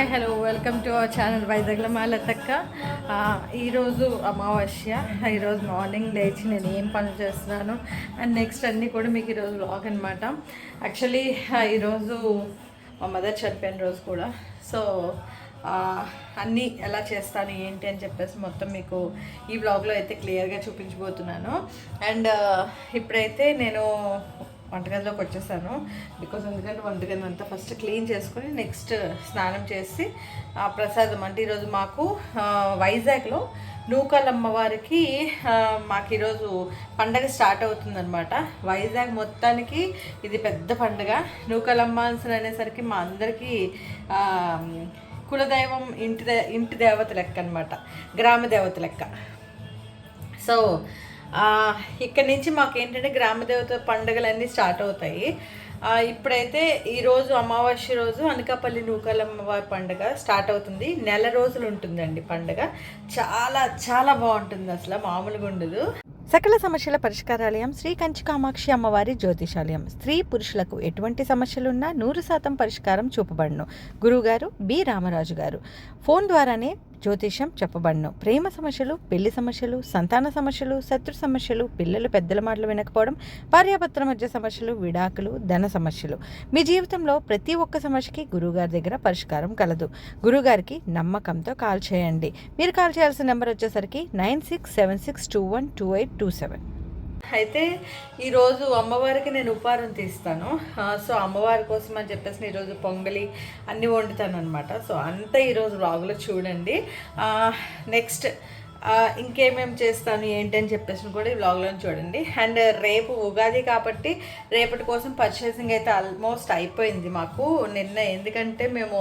Hi hello welcome to our channel వైజాగ్లో మా లతక్క ఈరోజు అమావాస్య ఈరోజు మార్నింగ్ లేచి నేను ఏం పనులు చేస్తున్నాను అండ్ నెక్స్ట్ అన్నీ కూడా మీకు ఈరోజు వ్లాగ్ అనమాట యాక్చువల్లీ ఈరోజు మా మదర్ చనిపోయిన రోజు కూడా. సో అన్నీ ఎలా చేస్తాను ఏంటి అని చెప్పేసి మొత్తం మీకు ఈ వ్లాగ్లో అయితే క్లియర్గా చూపించబోతున్నాను. అండ్ ఇప్పుడైతే నేను వంటగదిలోకి వచ్చేసాను. బికాజ్ ఎందుకంటే వంటగది అంతా ఫస్ట్ క్లీన్ చేసుకొని నెక్స్ట్ స్నానం చేసి ఆ ప్రసాదం అంటే ఈరోజు మాకు వైజాగ్లో నూకాలమ్మవారికి మాకు ఈరోజు పండగ స్టార్ట్ అవుతుందనమాట వైజాగ్ మొత్తానికి ఇది పెద్ద పండగ. నూకలమ్మ అనేసరికి మా అందరికీ కులదైవం ఇంటి దే ఇంటి దేవత లెక్క అనమాట గ్రామ దేవత లెక్క. సో ఇక్కడి నుంచి మాకు ఏంటంటే గ్రామదేవత పండుగలన్నీ స్టార్ట్ అవుతాయి. ఇప్పుడైతే ఈరోజు అమావాస్య రోజు అనకాపల్లి నూకలమ్మవారి పండుగ స్టార్ట్ అవుతుంది. నెల రోజులు ఉంటుందండి పండుగ. చాలా చాలా బాగుంటుంది అసలు మామూలుగా ఉండదు. సకల సమస్యల పరిష్కారాలయం శ్రీ కంచి కామాక్షి అమ్మవారి జ్యోతిషాలయం. స్త్రీ పురుషులకు ఎటువంటి సమస్యలున్నా నూరు శాతం పరిష్కారం చూపబడును. గురువుగారు బి రామరాజు గారు ఫోన్ ద్వారానే జ్యోతిషం చెప్పబడను. ప్రేమ సమస్యలు పెళ్ళి సమస్యలు సంతాన సమస్యలు శత్రు సమస్యలు పిల్లలు పెద్దల మాటలు వినకపోవడం భార్యాభర్తల మధ్య సమస్యలు విడాకులు ధన సమస్యలు. మీ జీవితంలో ప్రతి ఒక్క సమస్యకి గురువుగారి దగ్గర పరిష్కారం కలదు. గురువుగారికి నమ్మకంతో కాల్ చేయండి. మీరు కాల్ చేయాల్సిన నెంబర్ వచ్చేసరికి nine six seven six two one two eight two seven. అయితే ఈరోజు అమ్మవారికి నేను ఉపహారం తీస్తాను. సో అమ్మవారి కోసం అని చెప్పేసి ఈరోజు పొంగలి అన్నీ వండుతాను అనమాట సో అంతా ఈరోజు బ్లాగులో చూడండి. నెక్స్ట్ ఇంకేమేమి చేస్తాను ఏంటి అని చెప్పేసి కూడా ఈ బ్లాగ్లో చూడండి. అండ్ రేపు ఉగాది కాబట్టి రేపటి కోసం పర్చేసింగ్ అయితే ఆల్మోస్ట్ అయిపోయింది మాకు. నిన్న ఎందుకంటే మేము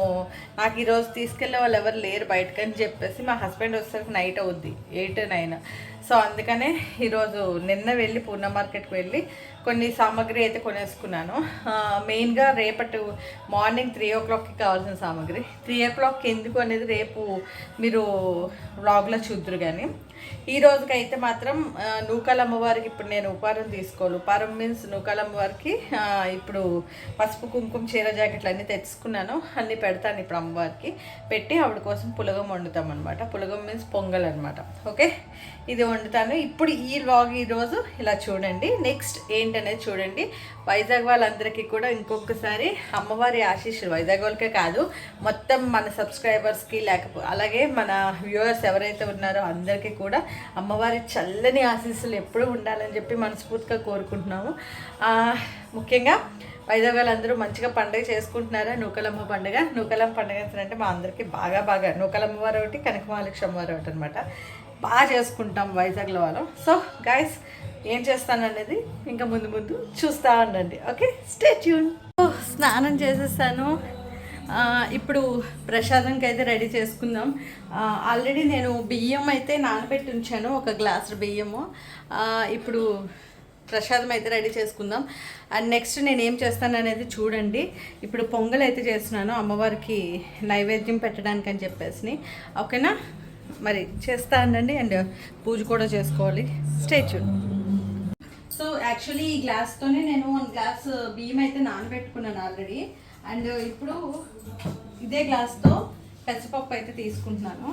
నాకు ఈరోజు తీసుకెళ్ళే వాళ్ళు ఎవరు లేరు బయటకని చెప్పేసి మా హస్బెండ్ వచ్చేసరికి నైట్ అవుద్ది ఎయిట్ నైన్ సో అందుకనే ఈరోజు నిన్న వెళ్ళి పూర్ణ మార్కెట్కి వెళ్ళి కొన్ని సామాగ్రి అయితే కొనేసుకున్నాను. మెయిన్గా రేపటి మార్నింగ్ త్రీ ఓ క్లాక్కి కావాల్సిన సామాగ్రి. త్రీ ఓ క్లాక్కి ఎందుకు అనేది రేపు మీరు వ్లాగ్లో చూద్దరు అని. ఈ రోజుకైతే మాత్రం నూకాల అమ్మవారికి ఇప్పుడు నేను ఉపారం తీసుకోవాలి. ఉపారం మీన్స్ నూకాల అమ్మవారికి ఇప్పుడు పసుపు కుంకుమ చీర జాకెట్లు అన్నీ తెచ్చుకున్నాను. అన్నీ పెడతాను ఇప్పుడు అమ్మవారికి. పెట్టి ఆవిడ కోసం పులగం వండుతాం అనమాట పులగం మీన్స్ పొంగల్ అనమాట ఓకే? ఇది వండుతాను. ఇప్పుడు ఈ వ్లాగ్ ఈరోజు ఇలా చూడండి. నెక్స్ట్ ఏంటనేది చూడండి. వైజాగ్ వాళ్ళందరికీ కూడా ఇంకొకసారి అమ్మవారి ఆశీస్సులు. వైజాగ్ వాళ్ళకే కాదు మొత్తం మన సబ్స్క్రైబర్స్కి లేకపోతే అలాగే మన వ్యూవర్స్ ఎవరైతే ఉన్నారో అందరికీ కూడా అమ్మవారి చల్లని ఆశీస్సులు ఎప్పుడూ ఉండాలని చెప్పి మనస్ఫూర్తిగా కోరుకుంటున్నాము. ముఖ్యంగా వైజాగ్ వాళ్ళందరూ మంచిగా పండుగ చేసుకుంటున్నారా? నూకలమ్మ పండుగ. నూకలమ్మ పండుగ అంటే మా అందరికీ బాగా బాగా నూకలమ్మ వారు ఒకటి కనకమహాలక్ష్మి అమ్మవారు ఒకటి అనమాట బాగా చేసుకుంటాం వైజాగ్లో వాళ్ళం. సో గాయస్ ఏం చేస్తాను అనేది ఇంకా ముందు ముందు చూస్తూ ఉండండి ఓకే? స్టే ట్యూన్ స్నానం చేసేసాను. ఇప్పుడు ప్రసాదంకి అయితే రెడీ చేసుకుందాం. ఆల్రెడీ నేను బియ్యం అయితే నానబెట్టి ఉంచాను ఒక గ్లాసు బియ్యము. ఇప్పుడు ప్రసాదం అయితే రెడీ చేసుకుందాం. అండ్ నెక్స్ట్ నేను ఏం చేస్తాను అనేది చూడండి. ఇప్పుడు పొంగల్ అయితే చేస్తున్నాను అమ్మవారికి నైవేద్యం పెట్టడానికి అని చెప్పేసి. ఓకేనా? మరి చేస్తా అండి అండ్ పూజ కూడా చేసుకోవాలి. స్టాచ్యూ సో యాక్చువల్లీ ఈ గ్లాస్తోనే నేను వన్ గ్లాస్ బియ్యం అయితే నానబెట్టుకున్నాను ఆల్రెడీ అండ్ ఇప్పుడు ఇదే గ్లాస్తో పెసరపప్పు అయితే తీసుకుంటున్నాను.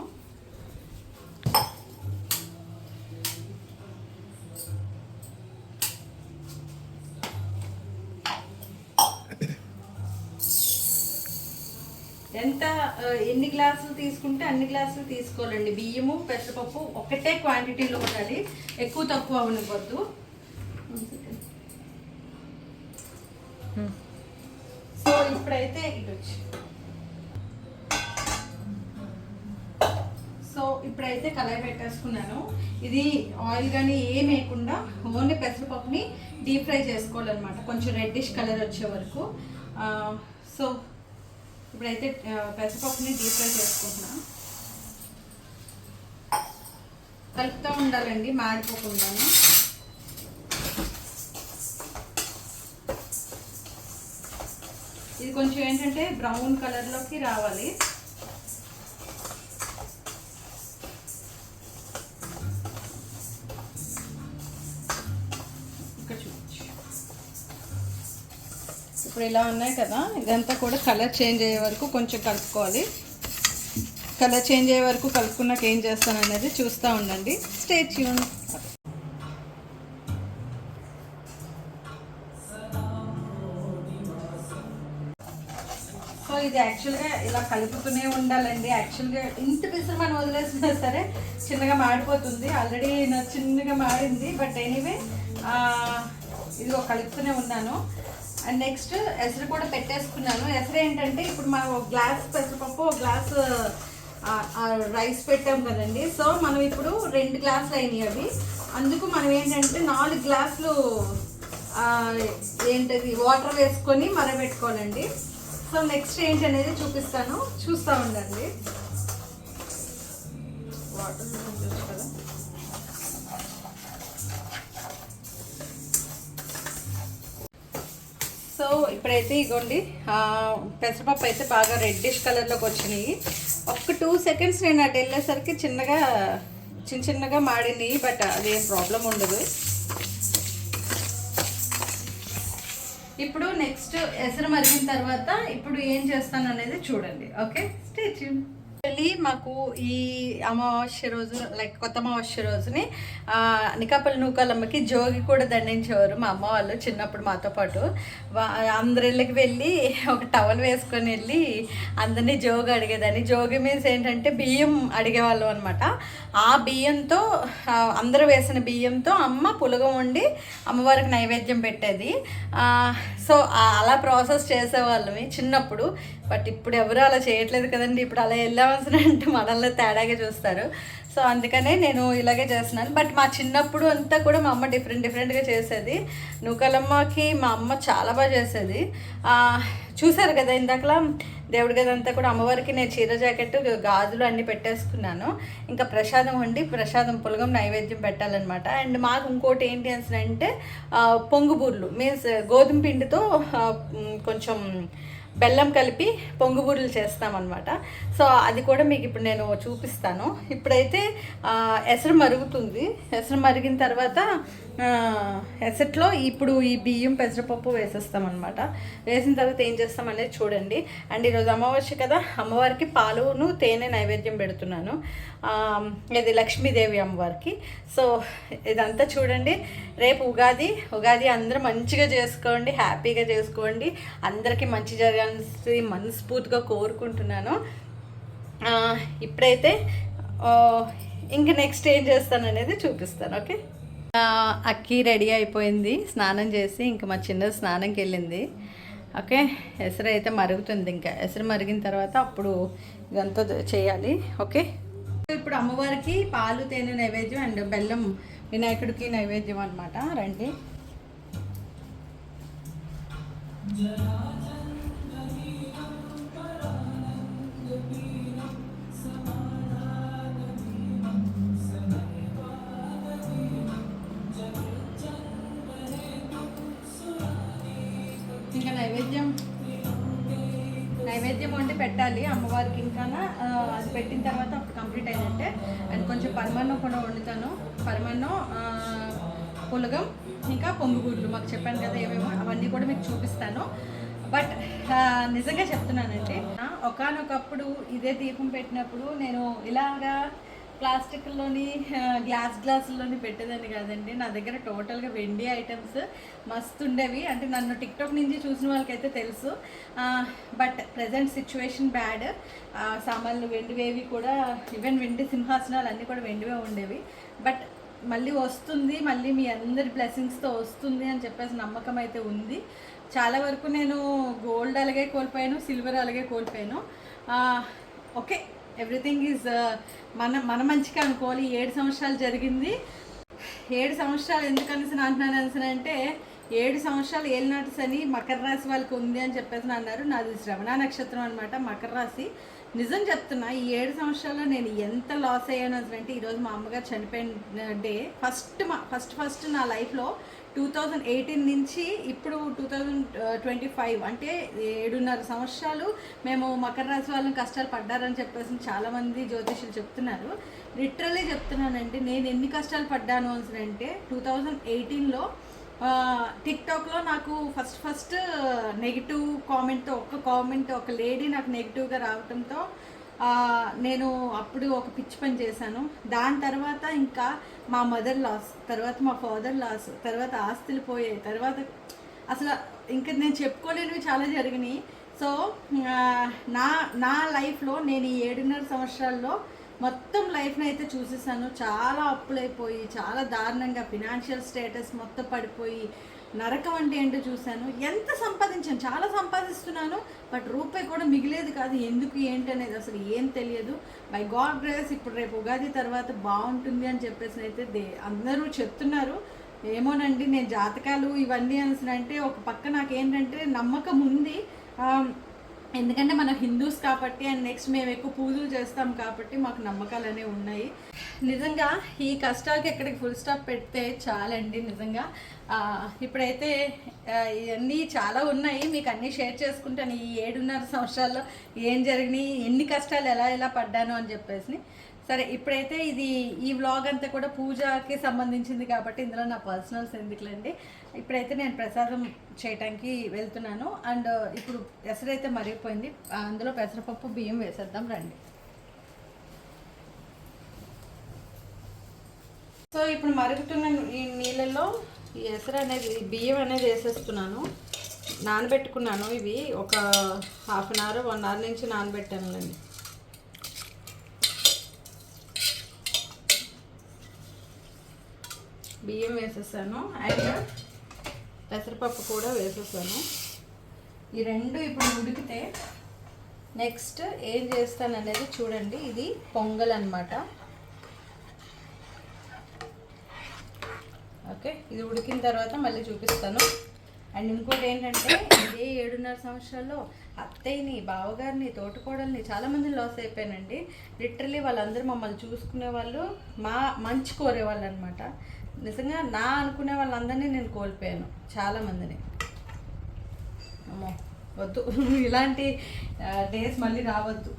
ఎంత ఎన్ని గ్లాసులు తీసుకుంటే అన్ని గ్లాసులు తీసుకోవాలండి. బియ్యము పెసరపప్పు ఒకటే క్వాంటిటీలో ఉండాలి. ఎక్కువ తక్కువ అవ్వనివ్వద్దు సో ఇప్పుడైతే ఇటు వచ్చి. సో ఇప్పుడైతే కళాయి పెట్టేసుకున్నాను. ఇది ఆయిల్ కానీ ఏం వేయకుండా ఓన్లీ పెసరపప్పుని డీప్ ఫ్రై చేసుకోవాలన్నమాట. కొంచెం రెడ్డిష్ కలర్ వచ్చే వరకు. సో ఇప్పుడైతే పెసరపప్పుని డీప్ ఫ్రై చేసుకుంటున్నా. కలుపుతూ ఉండాలండి మాడిపోకుండాను. ఇది కొంచెం ఏంటంటే బ్రౌన్ కలర్లోకి రావాలి. ఇప్పుడు ఇలా ఉన్నాయి కదా ఇదంతా కూడా కలర్ చేంజ్ అయ్యే వరకు కొంచెం కలుపుకోవాలి. కలర్ చేంజ్ అయ్యే వరకు కలుపుకున్నాక ఏం చేస్తాను అనేది చూస్తూ ఉండండి. స్టే ట్యూన్ సో ఇది యాక్చువల్గా ఇలా కలుపుతూనే ఉండాలండి. యాక్చువల్గా ఇంత పిసరు మనం వదిలేసినా సరే చిన్నగా మాడిపోతుంది. ఆల్రెడీ నా చిన్నగా మాడింది బట్ ఎనీవే ఇదిగో కలుపుతూనే ఉన్నాను. అండ్ నెక్స్ట్ ఎసరు కూడా పెట్టేసుకున్నాను. ఎసరు ఏంటంటే ఇప్పుడు మనం ఒక గ్లాస్ పెసరపప్పు ఒక గ్లాస్ రైస్ పెట్టాం కదండి. సో మనం ఇప్పుడు రెండు గ్లాసులు అయినాయి అవి. అందుకు మనం ఏంటంటే నాలుగు గ్లాసులు ఏంటది వాటర్ వేసుకొని మరబెట్టుకోవాలండి. సో నెక్స్ట్ ఏంటి అనేది చూపిస్తాను. చూస్తూ ఉండండి. వాటర్ సో ఇప్పుడైతే ఇగోండి పెసరపప్పు అయితే బాగా రెడ్డిష్ కలర్లోకి వచ్చినాయి. ఒక్క టూ సెకండ్స్ నేను అటు వెళ్ళేసరికి చిన్నగా చిన్న చిన్నగా మాడినాయి బట్ అదేం ప్రాబ్లం ఉండదు. ఇప్పుడు నెక్స్ట్ ఎసరు మరిగిన తర్వాత ఇప్పుడు ఏం చేస్తాను అనేది చూడండి ఓకే స్టేచ్యూ యాక్చువల్లీ మాకు ఈ అమావాస్య రోజు లైక్ కొత్త అమావాస్య రోజుని ఆ, నూకాలమ్మకి జోగి కూడా దండించేవారు మా అమ్మ వాళ్ళు చిన్నప్పుడు మాతో పాటు. అందరిళ్ళకి వెళ్ళి ఒక టవల్ వేసుకొని వెళ్ళి అందరినీ జోగి అడిగేదాన్ని. జోగి మీన్స్ ఏంటంటే బియ్యం అడిగేవాళ్ళం అనమాట ఆ బియ్యంతో అందరూ వేసిన బియ్యంతో అమ్మ పులగం వండి అమ్మవారికి నైవేద్యం పెట్టేది. సో అలా ప్రాసెస్ చేసేవాళ్ళమి చిన్నప్పుడు. బట్ ఇప్పుడు ఎవరు అలా చేయట్లేదు కదండి. ఇప్పుడు అలా వెళ్ళాల్సిన అంటే మనల్ని తేడాగా చూస్తారు. సో అందుకనే నేను ఇలాగే చేస్తున్నాను. బట్ మా చిన్నప్పుడు అంతా కూడా మా అమ్మ డిఫరెంట్ డిఫరెంట్గా చేసేది. నూకలమ్మకి మా అమ్మ చాలా బాగా చేసేది. చూశారు చూసారు కదా ఇందాకలా దేవుడి గది అంతా కూడా అమ్మవారికి నేను చీర జాకెట్ గాజులు అన్నీ పెట్టేసుకున్నాను. ఇంకా ప్రసాదం వండి ప్రసాదం పులగం నైవేద్యం పెట్టాలన్నమాట. అండ్ మాకు ఇంకోటి ఏంటి అంటే ఆ, పొంగుబూర్లు మీన్స్ గోధుమ పిండితో కొంచెం బెల్లం కలిపి పొంగుబూరలు చేస్తామన్నమాట. సో అది కూడా మీకు ఇప్పుడు నేను చూపిస్తాను. ఇప్పుడైతే ఎసరు మరుగుతుంది. ఎసరు మరిగిన తర్వాత ఎసట్లో ఇప్పుడు ఈ బియ్యం పెసరపప్పు వేసేస్తామన్నమాట. వేసిన తర్వాత ఏం చేస్తాం అనేది చూడండి. అండ్ ఈరోజు అమావాస్య కదా అమ్మవారికి పాలును తేనె నైవేద్యం పెడుతున్నాను. ఇది లక్ష్మీదేవి అమ్మవారికి. సో ఇదంతా చూడండి. రేపు ఉగాది ఉగాది అందరూ మంచిగా చేసుకోండి హ్యాపీగా చేసుకోండి. అందరికీ మంచి జరగాల్సి మనస్ఫూర్తిగా కోరుకుంటున్నాను. ఇప్పుడైతే ఇంక నెక్స్ట్ ఏం చేస్తాను అనేది చూపిస్తాను ఓకే? అక్కి రెడీ అయిపోయింది. స్నానం చేసి ఇంక మా చిన్న స్నానంకి వెళ్ళింది. ఓకే ఎసరు అయితే మరుగుతుంది ఇంకా. ఎసరు మరిగిన తర్వాత అప్పుడు ఇదంతా చేయాలి. ఓకే? ఇప్పుడు అమ్మవారికి పాలు తేనె నైవేద్యం అండ్ బెల్లం వినాయకుడికి నైవేద్యం అనమాట రండి. వండి పెట్టాలి అమ్మవారికి ఇంకా అది పెట్టిన తర్వాత అప్పుడు కంప్లీట్ అయినట్టే. అండ్ కొంచెం పరమాన్నం కూడా వండుతాను. పరమాన్నం పులగం ఇంకా పొంగుగుడ్లు మాకు చెప్పాను కదా ఏమేమో అవన్నీ కూడా మీకు చూపిస్తాను. బట్ నిజంగా చెప్తున్నానండి ఒకనొకప్పుడు ఇదే దీపం పెట్టినప్పుడు నేను ఇలాగా ప్లాస్టిక్లోని గ్లాస్ గ్లాసుల్లోని పెట్టేదాన్ని కాదండి. నా దగ్గర టోటల్గా వెండి ఐటమ్స్ మస్తు ఉండేవి. అంటే నన్ను టిక్టాక్ నుంచి చూసిన వాళ్ళకైతే తెలుసు. But present situation bad. సామాన్లు వెండివేవి కూడా ఈవెన్ వెండి సింహాసనాలు అన్నీ కూడా వెండివే ఉండేవి. బట్ మళ్ళీ వస్తుంది మళ్ళీ మీ అందరి బ్లెస్సింగ్స్తో వస్తుంది అని చెప్పేసి నమ్మకం అయితే ఉంది. చాలా వరకు నేను గోల్డ్ అలాగే కోల్పోయాను సిల్వర్ అలాగే కోల్పోయాను. ఓకే. ఎవ్రీథింగ్ ఈజ్ uh, మన మన మంచిగా అనుకోవాలి. ఏడు సంవత్సరాలు జరిగింది. ఏడు సంవత్సరాలు ఎందుకు అనిసిన అంటున్నాను అనిసిన అంటే ఏడు సంవత్సరాలు ఏలినాటి శని మకర రాశి వాళ్ళకి ఉంది అని చెప్పేసి అన్నారు. నాది శ్రవణ నక్షత్రం అనమాట మకర రాశి. నిజం చెప్తున్నా ఈ ఏడు సంవత్సరాల్లో నేను ఎంత లాస్ అయ్యాను అంటే ఈరోజు మా అమ్మగారు చనిపోయిన డే ఫస్ట్ మా ఫస్ట్ ఫస్ట్ నా లైఫ్లో టూ థౌజండ్ ఎయిటీన్ నుంచి ఇప్పుడు టూ థౌజండ్ ట్వంటీ ఫైవ్ అంటే ఏడున్నర సంవత్సరాలు మేము మకర రాశి వాళ్ళని కష్టాలు పడ్డారని చెప్పేసి చాలామంది జ్యోతిషులు చెప్తున్నారు. లిటరలీ చెప్తున్నానండి నేను ఎన్ని కష్టాలు పడ్డాను అని అంటే టూ థౌజండ్ ఎయిటీన్లో టిక్టాక్లో నాకు ఫస్ట్ ఫస్ట్ నెగిటివ్ కామెంట్తో ఒక కామెంట్ ఒక లేడీ నాకు నెగిటివ్గా రావడంతో నేను అప్పుడు ఒక పిచ్చి పని చేశాను. దాని తర్వాత ఇంకా మా మదర్ లాస్ తర్వాత మా ఫాదర్ లాస్ తర్వాత ఆస్తులు పోయాయి. తర్వాత అసలు ఇంకా నేను చెప్పుకోలేనివి చాలా జరిగినాయి. సో నా నా లైఫ్లో నేను ఈ ఏడున్నర సంవత్సరాల్లో మొత్తం లైఫ్ని అయితే చూసేసాను. చాలా అప్పులైపోయి చాలా దారుణంగా ఫినాన్షియల్ స్టేటస్ మొత్తం పడిపోయి నరకం అంటే ఏంటో చూశాను. ఎంత సంపాదించాను? చాలా సంపాదిస్తున్నాను బట్ రూపాయి కూడా మిగిలేదు కాదు. ఎందుకు ఏంటి అనేది అసలు ఏం తెలియదు. బై గాడ్ గ్రేస్ ఇప్పుడు రేపు ఉగాది తర్వాత బాగుంటుంది అని చెప్పేసి అయితే దే అందరూ చెప్తున్నారు. ఏమోనండి నేను జాతకాలు ఇవన్నీ అనేసి అంటే ఒక పక్క నాకేంటంటే నమ్మకం ఉంది. ఎందుకంటే మనం హిందూస్ కాబట్టి అండ్ నెక్స్ట్ మేము ఎక్కువ పూజలు చేస్తాం కాబట్టి మాకు నమ్మకాలు అనేవి ఉన్నాయి. నిజంగా ఈ కష్టాలకి ఎక్కడికి ఫుల్ స్టాప్ పెడితే చాలండి నిజంగా. ఇప్పుడైతే ఇవన్నీ చాలా ఉన్నాయి. మీకు అన్నీ షేర్ చేసుకుంటాను. ఈ ఏడున్నర సంవత్సరాల్లో ఏం జరిగినాయి ఎన్ని కష్టాలు ఎలా ఎలా పడ్డాను అని చెప్పేసి. సరే ఇప్పుడైతే ఇది ఈ వ్లాగ్ అంతా కూడా పూజకి సంబంధించింది కాబట్టి ఇందులో నా పర్సనల్స్ ఎందుకులండి? ఇప్పుడైతే నేను ప్రసాదం చేయటానికి వెళ్తున్నాను. అండ్ ఇప్పుడు ఎసరైతే మరిగిపోయింది. అందులో పెసరపప్పు బియ్యం వేసేద్దాం రండి. సో ఇప్పుడు మరుగుతున్న ఈ నీళ్ళలో ఈ ఎసరు అనేది బియ్యం అనేది వేసేస్తున్నాను. నానబెట్టుకున్నాను ఇవి. ఒక half an hour one hour నుంచి నానబెట్టానులేండి. బియ్యం వేసేసాను. అండ్ పెసరపప్పు కూడా వేసేసాను. ఈ రెండు ఇప్పుడు ఉడికితే నెక్స్ట్ ఏం చేస్తాను అనేది చూడండి. ఇది పొంగల్ అన్నమాట. ఓకే ఇది ఉడికిన తర్వాత మళ్ళీ చూపిస్తాను. అండ్ ఇంకోటి ఏంటంటే ఇదే ఏడున్నర సంవత్సరాల్లో అత్తయ్యని బావగారిని తోటకోడల్ని చాలామంది లాస్ అయిపోయానండి. లిటరలీ వాళ్ళందరూ మమ్మల్ని చూసుకునే వాళ్ళు మా మంచి కోరేవాళ్ళు అనమాట నిజంగా నా అనుకునే వాళ్ళందరినీ నేను కోల్పోయాను చాలామందిని. అమ్మో వద్దు. ఇలాంటి డేస్ మళ్ళీ రావద్దు.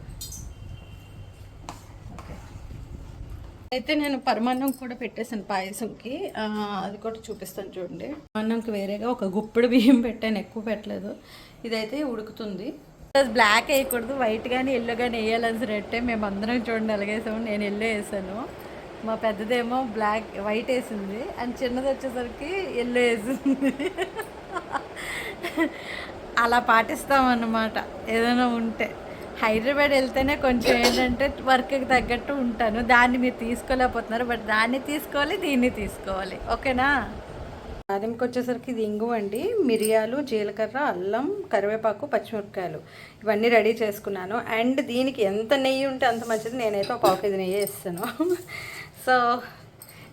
అయితే నేను పరమాన్నం కూడా పెట్టేసాను పాయసంకి. అది కూడా చూపిస్తాను చూడండి. పరమాన్నంకి వేరేగా ఒక గుప్పెడు బియ్యం పెట్టాను ఎక్కువ పెట్టలేదు. ఇదైతే ఉడుకుతుంది. బ్లాక్ వేయకూడదు వైట్ కానీ ఎల్లో కానీ వేయాలని రెట్టే మేము అందరం చూడండి అలాగేసాము నేను ఎల్లో వేసాను. మా పెద్దదేమో బ్లాక్ వైట్ వేసింది. అండ్ చిన్నది వచ్చేసరికి ఎల్లో వేసింది. అలా పాటిస్తామన్నమాట. ఏదైనా ఉంటే. హైదరాబాద్ వెళ్తేనే కొంచెం ఏంటంటే వర్క్కి తగ్గట్టు ఉంటాను. దాన్ని మీరు తీసుకోలేకపోతున్నారు. బట్ దాన్ని తీసుకోవాలి దీన్ని తీసుకోవాలి. ఓకేనా? తాలింపుకి వచ్చేసరికి ఇది ఇంగు అండి. మిరియాలు జీలకర్ర అల్లం కరివేపాకు పచ్చిమిరపకాయలు. ఇవన్నీ రెడీ చేసుకున్నాను. అండ్ దీనికి ఎంత నెయ్యి ఉంటే అంత మంచిది. నేనైతే ఒక పావు కేజీ నెయ్యి వేస్తాను సో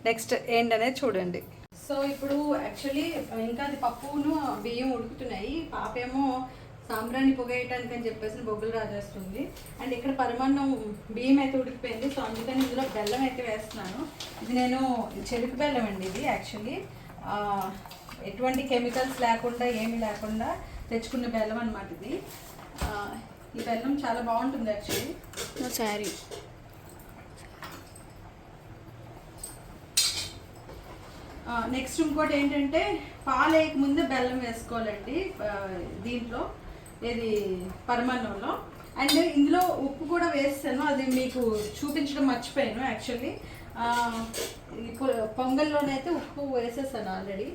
నెక్స్ట్ ఏంటనేది చూడండి. సో ఇప్పుడు యాక్చువల్లీ ఇంకా అది పప్పును బియ్యం ఉడుకుతున్నాయి. పాపేమో సాంబ్రాణి పొగేయటానికి అని చెప్పేసి బొగ్గులు రాజేస్తుంది. అండ్ ఇక్కడ పరమాన్నం బియ్యం అయితే ఉడికిపోయింది. సో అందుకని ఇందులో బెల్లం అయితే వేస్తున్నాను. ఇది నేను చెరుకు బెల్లం అండి ఇది యాక్చువల్లీ ఎటువంటి కెమికల్స్ లేకుండా ఏమీ లేకుండా తెచ్చుకున్న బెల్లం అనమాట ఇది. ఈ బెల్లం చాలా బాగుంటుంది యాక్చువల్లీ శారీ నెక్స్ట్ ఇంకోటి ఏంటంటే పాలు ముందు బెల్లం వేసుకోవాలండి దీంట్లో ఇది పరమాన్నంలో. అండ్ ఇందులో ఉప్పు కూడా వేస్తాను అది మీకు చూపించడం మర్చిపోయాను యాక్చువల్లీ. పొ- పొంగల్లోనైతే ఉప్పు వేసేసాను ఆల్రెడీ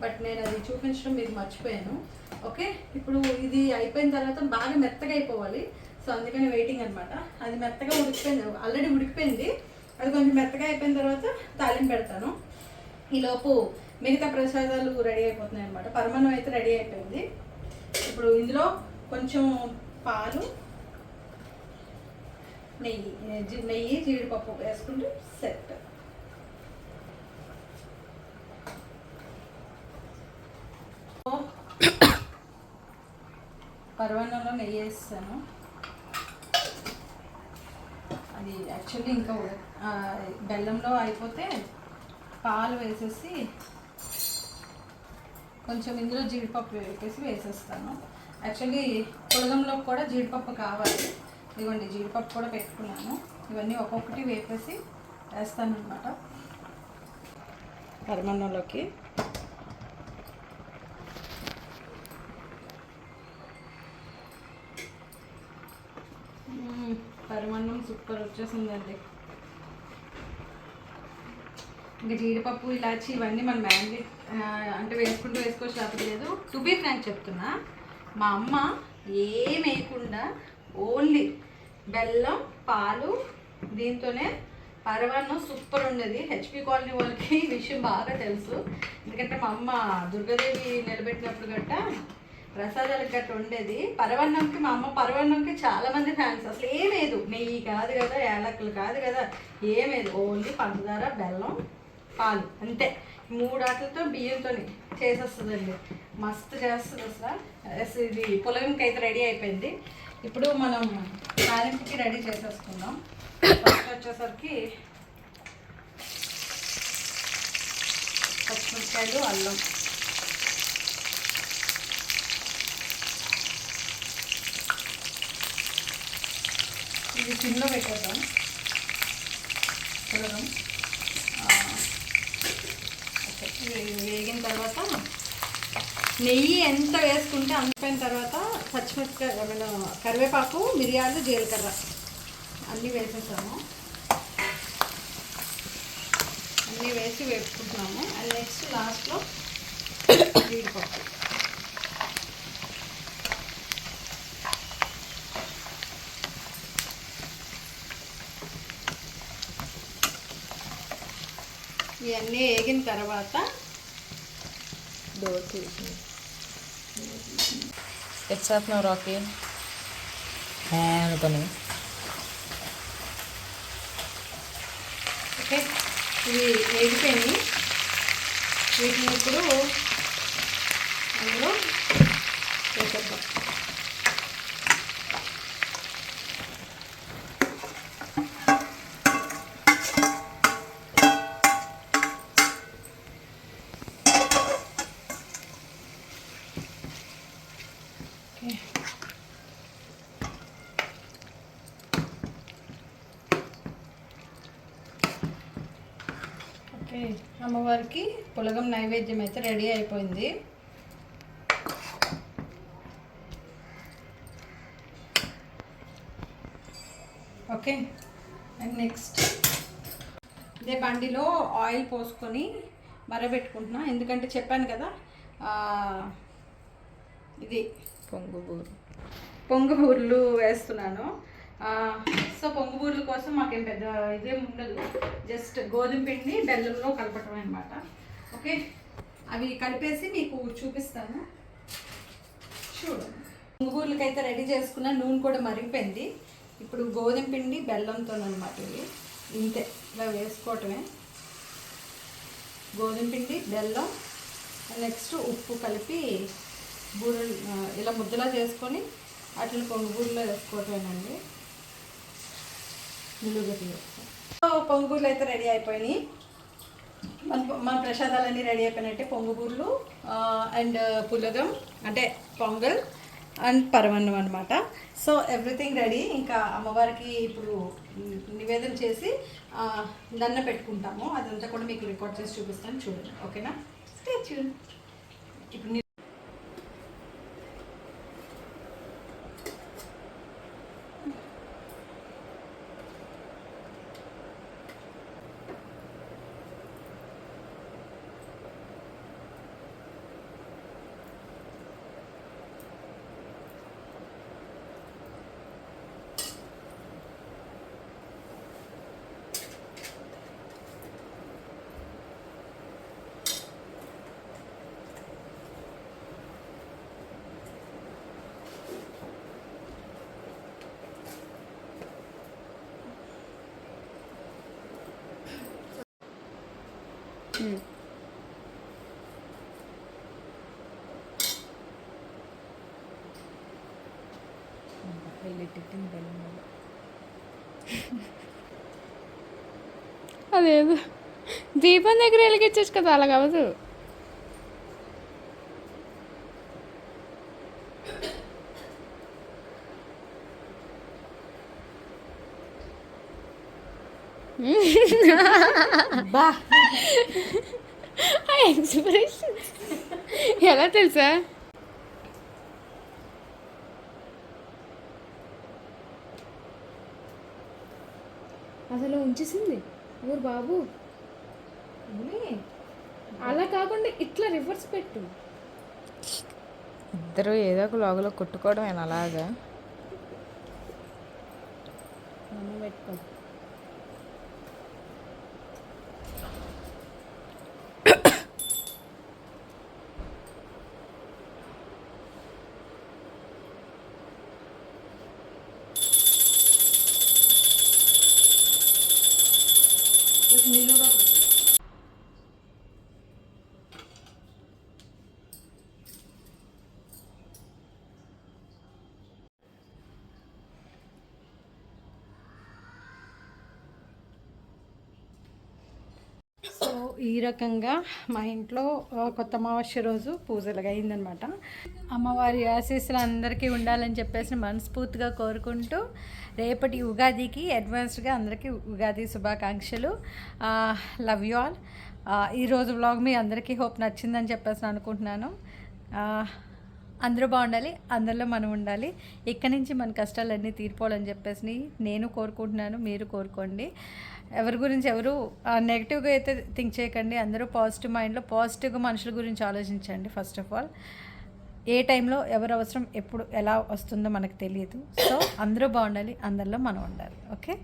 బట్ నేను అది చూపించడం మీకు మర్చిపోయాను. ఓకే? ఇప్పుడు ఇది అయిపోయిన తర్వాత బాగా మెత్తగా అయిపోవాలి. సో అందుకని వెయిటింగ్ అనమాట అది మెత్తగా ఉడికిపోయింది ఆల్రెడీ ఉడికిపోయింది. అది కొంచెం మెత్తగా అయిపోయిన తర్వాత తాలింపు పెడతాను. ఈలోపు మిగతా ప్రసాదాలు రెడీ అయిపోతున్నాయి అనమాట పరమాన్నం అయితే రెడీ అయిపోయింది. ఇప్పుడు ఇందులో కొంచెం పాలు నెయ్యి నెయ్యి జీడిపప్పు వేసుకుంటే సెట్. పరమాన్నంలో నెయ్యి వేస్తాను. అది యాక్చువల్లీ ఇంకా బెల్లంలో అయిపోతే పాలు వేసేసి కొంచెం ఇందులో జీడిపప్పు వేసేసి వేసేస్తాను. యాక్చువల్లీ పులగంలో కూడా జీడిపప్పు కావాలి. ఇదిగోండి జీడిపప్పు కూడా పెట్టుకున్నాను. ఇవన్నీ ఒక్కొక్కటి వేపేసి వేస్తాను పరిమాణంలోకి పరిమాణం సూపర్ వచ్చేసిందండి. ఇంకా జీడిపప్పు ఇలాచి ఇవన్నీ మనం మ్యారినేట్ అంటే వేసుకుంటూ వేసుకోవచ్చు లేదు. టు బీ ఫ్రాంక్ చెప్తున్నా మా అమ్మ ఏం వేయకుండా ఓన్లీ బెల్లం పాలు దీంతోనే పరవాన్నం సూపర్ ఉండేది. హెచ్పి కాలనీ వాళ్ళకి ఈ విషయం బాగా తెలుసు. ఎందుకంటే మా అమ్మ దుర్గాదేవి నిలబెట్టినప్పుడు గట్ట ప్రసాదాలకు గట్ట ఉండేది. పరవన్నంకి మా అమ్మ పరవన్నంకి చాలామంది ఫ్యాన్స్ అసలు ఏమేదు నెయ్యి కాదు కదా యాలకులు కాదు కదా ఏమేదు ఓన్లీ పంచదార బెల్లం పాలు అంతే. మూడు ఆటలతో బియ్యంతో చేసేస్తుందండి. మస్తు చేస్తుంది అసలు. ఇది పులగంకి అయితే రెడీ అయిపోయింది. ఇప్పుడు మనం తాలింపుకి రెడీ చేసేసుకుందాం. ఫస్ట్ వచ్చేసరికి పచ్చిమిరపకాయలు అల్లం. ఇది సిమ్లో పెట్టేద్దాం. పులగం. వేగిన తర్వాత నెయ్యి ఎంత వేసుకుంటే అంతపోయిన తర్వాత పచ్చిమిరపకాయ ఏమైనా కరివేపాకు మిరియాలు జీలకర్ర అన్నీ వేసేసాము. అన్నీ వేసి వేపుకుంటున్నాము. అండ్ నెక్స్ట్ లాస్ట్లో జీడిపప్పు. ఇవన్నీ వేగిన తర్వాత డోర్ తీసి ఎచ్చేస్తున్నావు రాకీ అనుకొని ఓకే ఇవి వేగిపోయింది వీటిని ఇప్పుడు అందులో వేసేద్దాం ఓకే ఓకే అమ్మవారికి పులగం నైవేద్యం అయితే రెడీ అయిపోయింది. ఓకే అండ్ నెక్స్ట్ ఇదే బండిలో ఆయిల్ పోసుకొని మరబెట్టుకుంటున్నా. ఎందుకంటే చెప్పాను కదా ఇది పొంగుబూరు. పొంగుబూర్లు వేస్తున్నాను. ఆ, సో పొంగుబూర్ల కోసం మాకేం పెద్ద ఇదేం ఉండదు. జస్ట్ గోధుమ పిండి బెల్లంలో కలపటం అనమాట ఓకే? అవి కలిపేసి మీకు చూపిస్తాను. చూడండి పొంగుబూర్లకి అయితే రెడీ చేసుకున్న నూనె కూడా మరిగిపోయింది. ఇప్పుడు గోధుమ పిండి బెల్లంతో అనమాట ఇవి. ఇంతే. ఇలా వేసుకోవటమే. గోధుమ పిండి బెల్లం నెక్స్ట్ ఉప్పు కలిపి బూరెలు ఇలా ముద్దలా చేసుకొని అట్లా పొంగుబూరులో వేసుకోవటమేనండి. నిలువుగా సో అయితే రెడీ అయిపోయినాయి. మన మన ప్రసాదాలన్నీ రెడీ అయిపోయినట్టే. పొంగుబూర్లు అండ్ పులగం అంటే పొంగల్ అండ్ పరమన్నం అనమాట సో ఎవ్రీథింగ్ రెడీ. ఇంకా అమ్మవారికి ఇప్పుడు నివేదన చేసి దన్న పెట్టుకుంటాము. అదంతా కూడా మీకు రికార్డ్ చేసి చూపిస్తాను. చూడండి. ఓకేనా? స్టే ఇప్పుడు ఇప్పుడు ని- అదేదో. దీపం దగ్గర వెలిగించచ్చు కదా అలా కావదు బా ఆ ఎక్స్ప్రెషన్ ఎలా తెలుసా? అసలు ఉంచేసింది? ఊరు బాబు? అలా కాకుండా ఇట్లా రివర్స్ పెట్టు. ఇద్దరు ఏదో ఒక లాగులో కొట్టుకోవడం అలాగా. పెట్టుకో సో ఈ రకంగా మా ఇంట్లో కొత్త అమావాస్య రోజు పూజలుగా అయిందనమాట అమ్మవారి ఆశీస్సులు అందరికీ ఉండాలని చెప్పేసి మనస్ఫూర్తిగా కోరుకుంటూ రేపటి ఉగాదికి అడ్వాన్స్డ్గా అందరికీ ఉగాది శుభాకాంక్షలు. Love you all. ఈరోజు వ్లాగ్ మీ అందరికీ హోప్ నచ్చిందని చెప్పేసి అనుకుంటున్నాను. అందరూ బాగుండాలి అందరిలో మనం ఉండాలి. ఇక్కడి నుంచి మన కష్టాలన్నీ తీరిపోవాలని చెప్పేసి నేను కోరుకుంటున్నాను మీరు కోరుకోండి. ఎవరి గురించి ఎవరు నెగిటివ్గా అయితే థింక్ చేయకండి. అందరూ పాజిటివ్ మైండ్లో పాజిటివ్గా మనుషుల గురించి ఆలోచించండి ఫస్ట్ ఆఫ్ ఆల్ ఏ టైంలో ఎవరు అవసరం ఎప్పుడు ఎలా వస్తుందో మనకు తెలియదు. సో అందరూ బాగుండాలి అందరిలో మనం ఉండాలి. ఓకే